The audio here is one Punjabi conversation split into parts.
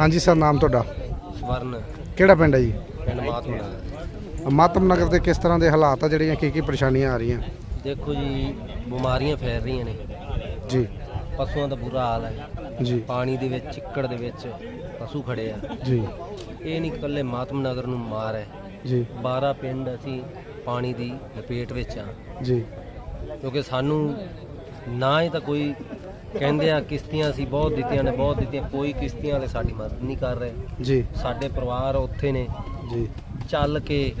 ਹਾਂਜੀ ਸਰ ਨਾਮ ਤੁਹਾਡਾ? ਸਵਰਨ। ਕਿਹੜਾ ਪਿੰਡ ਹੈ ਜੀ? ਪਿੰਡ ਮਾਤਮਾ ਨਗਰ। ਮਾਤਮ ਨਗਰ ਦੇ ਕਿਸ ਤਰ੍ਹਾਂ ਦੇ ਹਾਲਾਤ ਆ ਜਿਹੜੀਆਂ ਕੀ ਕੀ ਪਰੇਸ਼ਾਨੀਆਂ ਆ ਰਹੀਆਂ? ਦੇਖੋ ਜੀ ਬਿਮਾਰੀਆਂ ਫੈਲ ਰਹੀਆਂ ਨੇ। ਜੀ। ਪਸ਼ੂਆਂ ਦਾ ਬੁਰਾ ਹਾਲ ਹੈ। ਜੀ। ਪਾਣੀ ਦੇ ਵਿੱਚ ਚਿੱਕੜ ਦੇ ਵਿੱਚ ਪਸ਼ੂ ਖੜੇ ਆ। ਜੀ। ਇਹ ਨਹੀਂ ਇਕੱਲੇ ਮਾਤਮ ਨਗਰ ਨੂੰ ਮਾਰ ਹੈ। ਜੀ। 12 ਪਿੰਡ ਅਸੀਂ ਪਾਣੀ ਦੀ ਲਪੇਟ ਵਿੱਚ ਆ। ਜੀ। ਕਿਉਂਕਿ ਸਾਨੂੰ ਨਾ ਹੀ ਤਾਂ ਕੋਈ ਕਹਿੰਦੇ ਆ ਕਿਸ਼ਤੀਆਂ ਅਸੀਂ ਬਹੁਤ ਦਿੱਤੀਆਂ ਨੇ ਬਹੁਤ ਦਿੱਤੀਆਂ। ਕੋਈ ਕਿਸ਼ਤੀਆਂ ਵਾਲੇ ਸਾਡੀ ਮਦਦ ਨਹੀਂ ਕਰ ਰਹੇ। ਜੀ। ਸਾਡੇ ਪਰਿਵਾਰ ਉੱਥੇ ਨੇ। ਜੀ। ਚੱਲ ਕੇ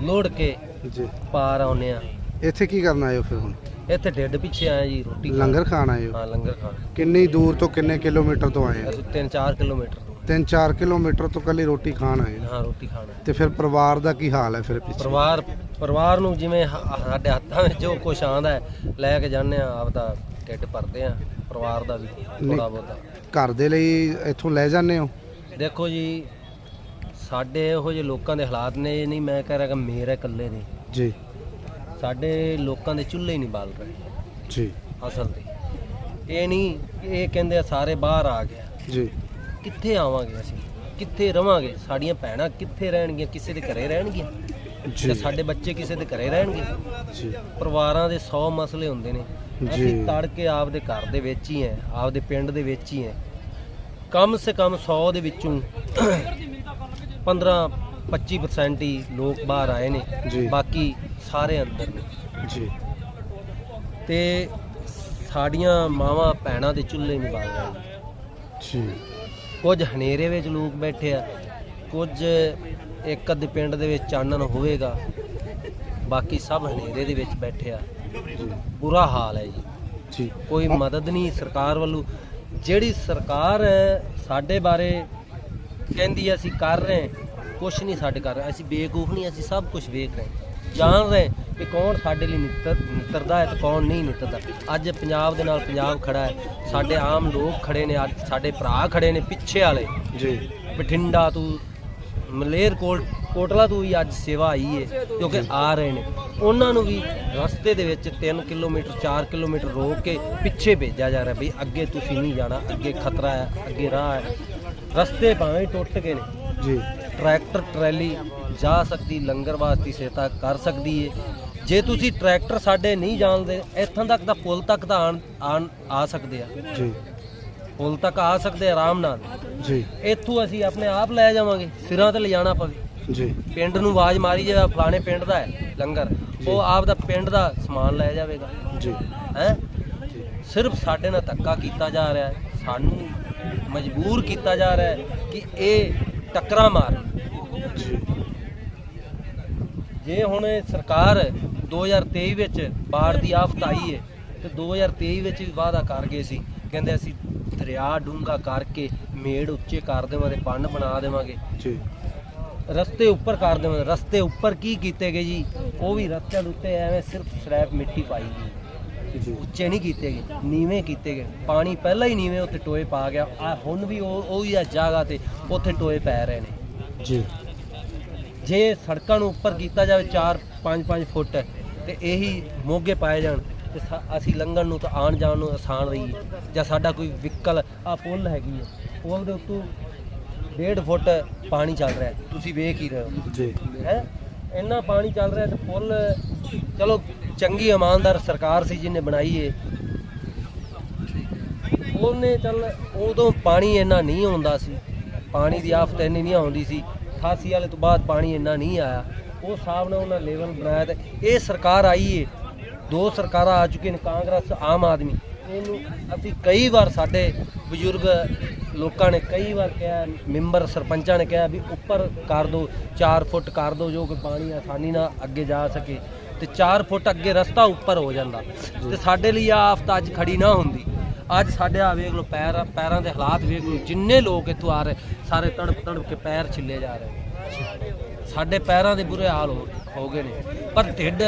ਲੋੜ ਕੇ ਜੀ। ਪਾਰ ਆਉਨੇ ਆ। ਇੱਥੇ ਕੀ ਕਰਨ ਆਏ ਹੋ ਫਿਰ ਹੁਣ? ਇੱਥੇ ਢਿੱਡ ਪਿੱਛੇ ਆਏ ਜੀ ਰੋਟੀ ਖਾਣ। ਲੰਗਰ ਖਾਣ ਆਏ ਹੋ? ਹਾਂ ਲੰਗਰ ਖਾਣ। ਕਿੰਨੀ ਦੂਰ ਤੋਂ ਕਿੰਨੇ ਕਿਲੋਮੀਟਰ ਤੋਂ ਆਏ ਹੋ? ਅਸੀਂ 3-4 ਕਿਲੋਮੀਟਰ ਤੋਂ। 3-4 ਕਿਲੋਮੀਟਰ ਤੋਂ ਕੱਲੀ ਰੋਟੀ ਖਾਣ ਆਏ ਹੋ। ਹਾਂ ਰੋਟੀ ਖਾਣਾ ਤੇ ਫਿਰ ਪਰਿਵਾਰ ਦਾ ਕੀ ਹਾਲ ਹੈ ਫਿਰ ਪਿੱਛੇ? ਪਰਿਵਾਰ ਪਰਿਵਾਰ ਨੂੰ ਜਿਵੇਂ ਹ- ਸਾਡੇ ਹੱਥਾਂ ਵਿੱਚ ਜੋ ਕੁਛ ਆਉਂਦਾ ਹੈ ਲੈ ਕੇ ਜਾਂਦੇ ਆ ਆਪਦਾ ਢਿੱਡ ਭਰਦੇ ਆ। ਪਰਿਵਾਰ ਦਾ ਵੀ ਥੋੜਾ ਬਹੁਤਾ। ਘਰ ਦੇ ਲਈ ਇੱਥੋਂ ਲੈ ਜਾਂਦੇ ਹੋ? ਦੇਖੋ ਜੀ ਸਾਡੇ ਇਹੋ ਜਿਹੇ ਲੋਕਾਂ ਦੇ ਹਾਲਾਤ ਨੇ ਨਹੀਂ ਮੈਂ ਕਹਿ ਰਿਹਾ ਕਿ ਮੇਰੇ ਇਕੱਲੇ ਦੇ ਜੀ। ਸਾਡੇ ਲੋਕਾਂ ਦੇ ਚੁੱਲ੍ਹੇ ਹੀ ਨਹੀਂ ਬਾਲ ਰਹੇ ਜੀ। ਅਸਲ ਤੇ। ਇਹ ਨਹੀਂ ਇਹ ਕਹਿੰਦੇ ਆ ਸਾਰੇ ਬਾਹਰ ਆ ਗਿਆ ਜੀ। ਕਿੱਥੇ ਆਵਾਂਗੇ ਅਸੀਂ? ਕਿੱਥੇ ਰਵਾਂਗੇ? ਸਾਡੀਆਂ ਭੈਣਾਂ ਕਿੱਥੇ ਰਹਿਣਗੀਆਂ? ਕਿਸੇ ਦੇ ਘਰੇ ਰਹਿਣਗੀਆਂ? ਤੇ ਸਾਡੇ ਬੱਚੇ ਕਿਸੇ ਦੇ ਘਰੇ ਰਹਿਣਗੇ। ਜੀ। ਪਰਿਵਾਰਾਂ ਦੇ 100 ਮਸਲੇ ਹੁੰਦੇ ਨੇ। ਅਸੀਂ ਤੜਕੇ ਆਪਦੇ ਘਰ ਦੇ ਵਿੱਚ ਹੀ ਹੈ ਆਪਦੇ ਪਿੰਡ ਦੇ ਵਿੱਚ ਹੀ ਹੈ। ਕਮ ਸੇ ਕਮ 100 ਦੇ ਵਿੱਚੋਂ 15 25% ਹੀ ਲੋਕ ਬਾਹਰ ਆਏ ਨੇ। ਬਾਕੀ ਸਾਰੇ ਅੰਦਰ ਨੇ। ਜੀ। ਤੇ ਸਾਡੀਆਂ ਮਾਵਾਂ ਭੈਣਾਂ ਦੇ ਚੁੱਲ੍ਹੇ ਨਹੀਂ ਬਾਲ ਰਹੇ ਜੀ। ਕੁਝ ਹਨੇਰੇ ਵਿੱਚ ਲੋਕ ਬੈਠੇ ਆ ਕੁਝ ਇੱਕ ਅੱਧੇ ਪਿੰਡ ਦੇ ਵਿੱਚ ਚਾਨਣ ਹੋਵੇਗਾ ਬਾਕੀ ਸਭ ਹਨੇਰੇ ਦੇ ਵਿੱਚ ਬੈਠੇ ਆ। ਬੁਰਾ ਹਾਲ ਹੈ ਜੀ। ਜੀ। ਕੋਈ ਮਦਦ ਨਹੀਂ ਸਰਕਾਰ ਵੱਲੋਂ। ਜਿਹੜੀ ਸਰਕਾਰ ਸਾਡੇ ਬਾਰੇ ਕਹਿੰਦੀ ਅਸੀਂ ਕਰ ਰਹੇ ਕੁਛ ਨਹੀਂ ਸਾਡੇ ਕਰ ਰਹੇ ਅਸੀਂ ਬੇਵਕੂਫ ਨਹੀਂ ਅਸੀਂ ਸਭ ਕੁਝ ਵੇਖ ਰਹੇ। ਜਾਣ ਰਹੇ ਕਿ ਕੌਣ ਸਾਡੇ ਲਈ ਨਿੱਤਰ ਨਿੱਤਰਦਾ ਹੈ ਤੇ ਕੌਣ ਨਹੀਂ ਨਿੱਤਰਦਾ। ਅੱਜ ਪੰਜਾਬ ਦੇ ਨਾਲ ਪੰਜਾਬ ਖੜਾ ਹੈ। ਸਾਡੇ ਆਮ ਲੋਕ ਖੜੇ ਨੇ ਅੱਜ ਸਾਡੇ ਭਰਾ ਖੜੇ ਨੇ ਪਿੱਛੇ ਵਾਲੇ। ਜੀ। ਬਠਿੰਡਾ ਤੋਂ ਮਲੇਰ ਕੋਟ ਕੋਟਲਾ ਤੋਂ ਵੀ ਅੱਜ ਸੇਵਾ ਆਈ ਹੈ ਕਿਉਂਕਿ ਆ ਰਹੇ ਨੇ। ਉਹਨਾਂ ਨੂੰ ਵੀ ਰਸਤੇ ਦੇ ਵਿੱਚ 3 ਕਿਲੋਮੀਟਰ 4 ਕਿਲੋਮੀਟਰ ਰੋਕ ਕੇ ਪਿੱਛੇ ਭੇਜਿਆ ਜਾ ਰਿਹਾ ਵੀ ਅੱਗੇ ਤੁਸੀਂ ਨਹੀਂ ਜਾਣਾ ਅੱਗੇ ਖਤਰਾ ਹੈ ਅੱਗੇ ਰਾਹ ਹੈ। ਰਸਤੇ ਭਾਵੇਂ ਹੀ ਟੁੱਟ ਗਏ ਨੇ। ਜੀ। ਟਰੈਕਟਰ ਟਰੈਲੀ ਜਾ ਸਕਦੀ ਲੰਗਰ ਵਾਸਤੇ ਸਹਾਇਤਾ ਕਰ ਸਕਦੀ ਹੈ ਜੇ ਤੁਸੀਂ ਟਰੈਕਟਰ ਸਾਡੇ ਨਹੀਂ ਜਾਣਦੇ ਇੱਥੋਂ ਤੱਕ ਤਾਂ ਪੁਲ ਤੱਕ ਤਾਂ ਆਣ ਆਣ ਆ ਸਕਦੇ ਆ। ਜੀ। ਪੁਲ ਤੱਕ ਆ ਸਕਦੇ ਆਰਾਮ ਨਾਲ। ਜੀ। ਇੱਥੋਂ ਅਸੀਂ ਆਪਣੇ ਆਪ ਲੈ ਜਾਵਾਂਗੇ ਸਿਰਾਂ ਤੇ ਲਿਜਾਣਾ ਪਵੇ। ਜੀ। ਪਿੰਡ ਨੂੰ ਆਵਾਜ਼ ਮਾਰੀ ਜਾਵੇ ਫਲਾਣੇ ਪਿੰਡ ਦਾ ਹੈ ਲੰਗਰ। ਉਹ ਆਪ ਦਾ ਪਿੰਡ ਦਾ ਸਮਾਨ ਲੈ ਜਾਵੇਗਾ। ਜੀ। ਹੈ? ਸਿਰਫ ਸਾਡੇ ਨਾਲ ਧੱਕਾ ਕੀਤਾ ਜਾ ਰਿਹਾ ਹੈ ਸਾਨੂੰ ਮਜਬੂਰ ਕੀਤਾ ਜਾ ਰਿਹਾ ਹੈ ਕਿ ਇਹ ਟੱਕਰਾਂ ਮਾਰ ਜੀ। ਹੁਣ ਸਰਕਾਰ 2023 ਵਿੱਚ ਬਾੜ ਦੀ ਆਫਤ ਆਈ ਹੈ ਤੇ 2023 ਵਿੱਚ ਵੀ ਵਾਅਦਾ ਕਰ ਗਏ ਸੀ। ਕਹਿੰਦੇ ਅਸੀਂ ਦਰਿਆ ਡੂੰਘਾ ਕਰਕੇ ਮੇੜ ਉੱਚੇ ਕਰ ਦੇਵਾਂਗੇ ਬੰਨ ਬਣਾ ਦੇਵਾਂਗੇ। ਜੀ। ਰਸਤੇ ਉੱਪਰ ਕਰ ਦੇਵਾਂਗੇ। ਰਸਤੇ ਉੱਪਰ ਕੀ ਕੀਤੇ ਗਏ ਜੀ? ਉਹ ਵੀ ਰਸਤਿਆਂ ਦੇ ਉੱਤੇ ਐਵੇਂ ਸਿਰਫ ਸਲੈਬ ਮਿੱਟੀ ਪਾਈ ਗਈ। ਜੀ। ਉੱਚੇ ਨਹੀਂ ਕੀਤੇ ਗਏ ਨੀਵੇਂ ਕੀਤੇ ਗਏ। ਪਾਣੀ ਪਹਿਲਾਂ ਹੀ ਨੀਵੇਂ ਉੱਤੇ ਟੋਏ ਪਾ ਗਿਆ। ਆ ਹੁਣ ਵੀ ਉਹ ਉਹੀ ਆ ਜਗ੍ਹਾ ਤੇ ਉੱਥੇ ਟੋਏ ਪੈ ਰਹੇ ਨੇ। ਜੀ। ਜੇ ਸੜਕਾਂ ਨੂੰ ਉੱਪਰ ਕੀਤਾ ਜਾਵੇ 4 5 5 ਫੁੱਟ ਤੇ ਇਹੀ ਮੋਗੇ ਪਾਏ ਜਾਣ ਤੇ ਅਸੀਂ ਲੰਘਣ ਨੂੰ ਤਾਂ ਆਣ ਜਾਣ ਨੂੰ ਆਸਾਨ ਰਹੀ ਜਾਂ ਸਾਡਾ ਕੋਈ ਵਹੀਕਲ ਆ ਪੁਲ ਹੈਗੀ ਹੈ। ਪੁਲ ਦੇ ਉੱਤੋਂ 1.5 ਫੁੱਟ ਪਾਣੀ ਚੱਲ ਰਿਹਾ। ਤੁਸੀਂ ਵੇਖ ਹੀ ਰਹੇ ਹੋ। ਜੀ। ਹੈ? ਇੰਨਾ ਪਾਣੀ ਚੱਲ ਰਿਹਾ ਤੇ ਪੁਲ ਚਲੋ ਚੰਗੀ ਇਮਾਨਦਾਰ ਸਰਕਾਰ ਸੀ ਜਿਹਨੇ ਬਣਾਈ ਏ। ਉਹਨੇ ਚੱਲ ਉਦੋਂ ਪਾਣੀ ਇੰਨਾ ਨਹੀਂ ਆਉਂਦਾ ਸੀ। ਪਾਣੀ ਦੀ ਆਫਤ ਇੰਨੀ ਨਹੀਂ ਆਉਂਦੀ ਸੀ। 88 ਵਾਲੇ ਤੋਂ ਬਾਅਦ ਪਾਣੀ ਇੰਨਾ ਨਹੀਂ ਆਇਆ। ਉਹ ਹਿਸਾਬ ਨਾਲ ਉਹਨਾਂ ਲੈਵਲ ਬਣਾਇਆ ਤੇ ਇਹ ਸਰਕਾਰ ਆਈ ਏ। ਦੋ ਸਰਕਾਰਾਂ ਆ ਚੁੱਕੀਆਂ ਨੇ, ਕਾਂਗਰਸ, ਆਮ ਆਦਮੀ। ਇਹਨੂੰ ਅਸੀਂ ਕਈ ਵਾਰ ਸਾਡੇ ਬਜ਼ੁਰਗ ਲੋਕਾਂ ਨੇ ਕਈ ਵਾਰ ਕਿਹਾ, ਮੈਂਬਰ ਸਰਪੰਚਾਂ ਨੇ ਕਿਹਾ ਵੀ ਉੱਪਰ ਕਰ ਦਿਓ 4 ਫੁੱਟ ਕਰ ਦਿਓ ਜੋ ਕਿ ਪਾਣੀ ਆਸਾਨੀ ਨਾਲ ਅੱਗੇ ਜਾ ਸਕੇ ਤੇ 4 ਫੁੱਟ ਅੱਗੇ ਰਸਤਾ ਉੱਪਰ ਹੋ ਜਾਂਦਾ ਤੇ ਸਾਡੇ ਲਈ ਆ ਆਫਤ ਅੱਜ ਖੜੀ ਨਾ ਹੁੰਦੀ। ਅੱਜ ਸਾਡੇ ਆ ਵੇਖ ਲਓ ਪੈਰ, ਪੈਰਾਂ ਦੇ ਹਾਲਾਤ ਵੇਖ ਲਓ, ਜਿੰਨੇ ਲੋਕ ਇੱਥੋਂ ਆ ਰਹੇ, ਸਾਰੇ ਤੜਪ ਤੜਪ ਕੇ ਪੈਰ ਛਿੱਲੇ ਜਾ ਰਹੇ ਸਾਡੇ ਪੈਰਾਂ ਦੇ ਬੁਰੇ ਹਾਲ ਹੋ ਗਏ ਨੇ। ਪਰ ਢਿੱਡ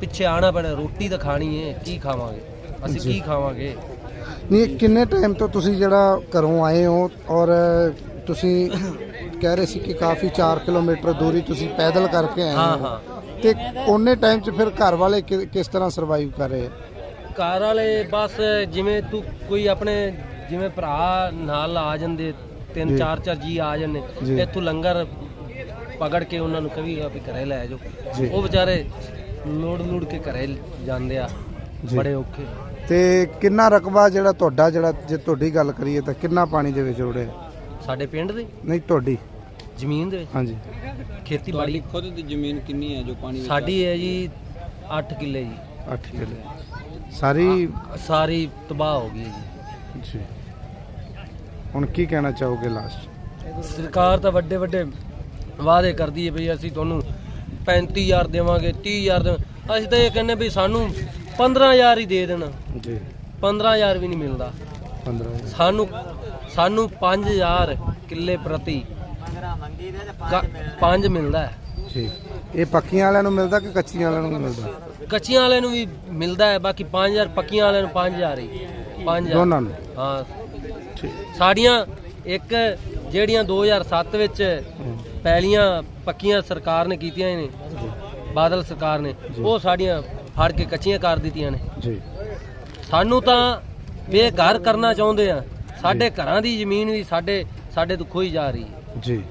ਪਿੱਛੇ ਆਣਾ ਪੈਣਾ ਰੋਟੀ ਤਾਂ ਖਾਣੀ ਏ ਕੀ ਖਾਵਾਂਗੇ ਅਸੀਂ ਕੀ ਖਾਵਾਂਗੇ ਨਹੀਂ ਕਿੰਨੇ ਟਾਈਮ ਤੋਂ ਤੁਸੀਂ ਜਿਹੜਾ ਘਰੋਂ ਆਏ ਹੋ ਔਰ ਤੁਸੀਂ ਕਹਿ ਰਹੇ ਸੀ ਕਿ ਕਾਫੀ 4 ਕਿਲੋਮੀਟਰ ਦੂਰੀ ਤੁਸੀਂ ਪੈਦਲ ਕਰਕੇ ਆਏ ਹਾਂ ਹੋ ਹਾਂ ਤੇ ਉਹਨੇ ਟਾਈਮ 'ਚ ਫਿਰ ਘਰ ਵਾਲੇ ਕਿ- ਕਿਸ ਤਰ੍ਹਾਂ ਸਰਵਾਈਵ ਕਰ ਰਹੇ ਆ? ਘਰ ਵਾਲੇ ਬਸ ਜਿਵੇਂ ਤੂੰ ਕੋਈ ਆਪਣੇ ਜਿਵੇਂ ਭਰਾ ਨਾਲ ਆ ਜਾਂਦੇ ਤਿੰਨ ਜੀ। ਚਾਰ ਚਾਰ ਜੀ ਆ ਜਾਂਦੇ ਜੀ। ਇੱਥੋਂ ਲੰਗਰ ਪਕੜ ਕੇ ਉਹਨਾਂ ਨੂੰ ਕਵੀਗਾ ਵੀ ਘਰੇ ਲੈ ਜੀ। ਜਾਓ ਉਹ ਵਿਚਾਰੇ ਲੋੜ ਲੋੜ ਕੇ ਘਰੇ ਜਾਂਦੇ ਆ ਜੀ। ਬੜੇ ਔਖੇ। ਤੇ ਕਿੰਨਾ ਰਕਬਾ ਜਿਹੜਾ ਤੁਹਾਡਾ ਜਿਹੜਾ ਜੇ ਤੁਹਾਡੀ ਗੱਲ ਕਰੀਏ ਤਾਂ ਕਿੰਨਾ ਪਾਣੀ ਦੇ ਵਿੱਚ ਰੁੜਿਆ? ਸਾਡੇ ਪਿੰਡ ਦੇ? ਨਹੀਂ ਤੁਹਾਡੀ। ਜ਼ਮੀਨ ਦੇ ਵਿੱਚ? ਹਾਂਜੀ। ਖੇਤੀਬਾੜੀ। ਖੁਦ ਦੀ ਜ਼ਮੀਨ ਕਿੰਨੀ ਹੈ ਜੋ ਪਾਣੀ ਵਿੱਚ ਸਾਡੀ ਹੈ? ਜੀ 8 ਕਿੱਲੇ ਜੀ। 8 ਕਿੱਲੇ। ਸਾਰੀ ਸਾਰੀ ਤਬਾਹ ਹੋ ਗਈ ਹੈ ਜੀ। ਜੀ। ਹੁਣ ਕੀ ਕਹਿਣਾ ਚਾਹੋਗੇ ਲਾਸਟ ਸਰਕਾਰ ਤਾਂ ਵੱਡੇ ਵੱਡੇ ਵਾਅਦੇ ਕਰਦੀ ਹੈ ਵੀ ਅਸੀਂ ਤੁਹਾਨੂੰ 35000 ਦੇਵਾਂਗੇ 30000 ਦੇ ਅਸੀਂ ਤਾਂ ਇਹ ਕਹਿੰਦੇ ਵੀ ਸਾਨੂੰ 15000 ਹੀ ਦੇ ਦੇਣ। ਜੀ। 15000 ਵੀ ਨਹੀਂ ਮਿਲਦਾ। 15 ਸਾਨੂੰ ਸਾਨੂੰ 5000 ਕਿੱਲੇ ਪ੍ਰਤੀ 5 ਮਿਲਦਾ ਹੈ। ਇਹ ਪੱਕੀਆਂ ਵਾਲਿਆਂ ਨੂੰ ਮਿਲਦਾ ਕਿ ਕੱਚੀਆਂ ਵਾਲਿਆਂ ਨੂੰ ਮਿਲਦਾ? ਕੱਚੀਆਂ ਵਾਲਿਆਂ ਨੂੰ ਵੀ ਮਿਲਦਾ ਹੈ ਬਾਕੀ 5000 ਪੱਕੀਆਂ ਵਾਲਿਆਂ ਨੂੰ 5000 ਹੀ। 5000 ਦੋਨਾਂ ਨੂੰ? ਹਾਂ। ਠੀਕ। ਸਾਡੀਆਂ ਇੱਕ ਜਿਹੜੀਆਂ 2007 ਵਿੱਚ ਪਹਿਲੀਆਂ ਪੱਕੀਆਂ ਸਰਕਾਰ ਨੇ ਕੀਤੀਆਂ ਨੇ ਬਾਦਲ ਸਰਕਾਰ ਨੇ ਉਹ ਸਾਡੀਆਂ ਫੜ ਕੇ ਕੱਚੀਆਂ ਕਰ ਦਿੱਤੀਆਂ ਨੇ। ਜੀ। ਸਾਨੂੰ ਤਾਂ ਬੇਘਰ ਕਰਨਾ ਚਾਹੁੰਦੇ ਆ ਸਾਡੇ ਘਰਾਂ ਦੀ ਜ਼ਮੀਨ ਵੀ ਸਾਡੇ ਸਾਡੇ ਤੋਂ ਖੋਈ ਜਾ ਰਹੀ ਹੈ। ਜੀ।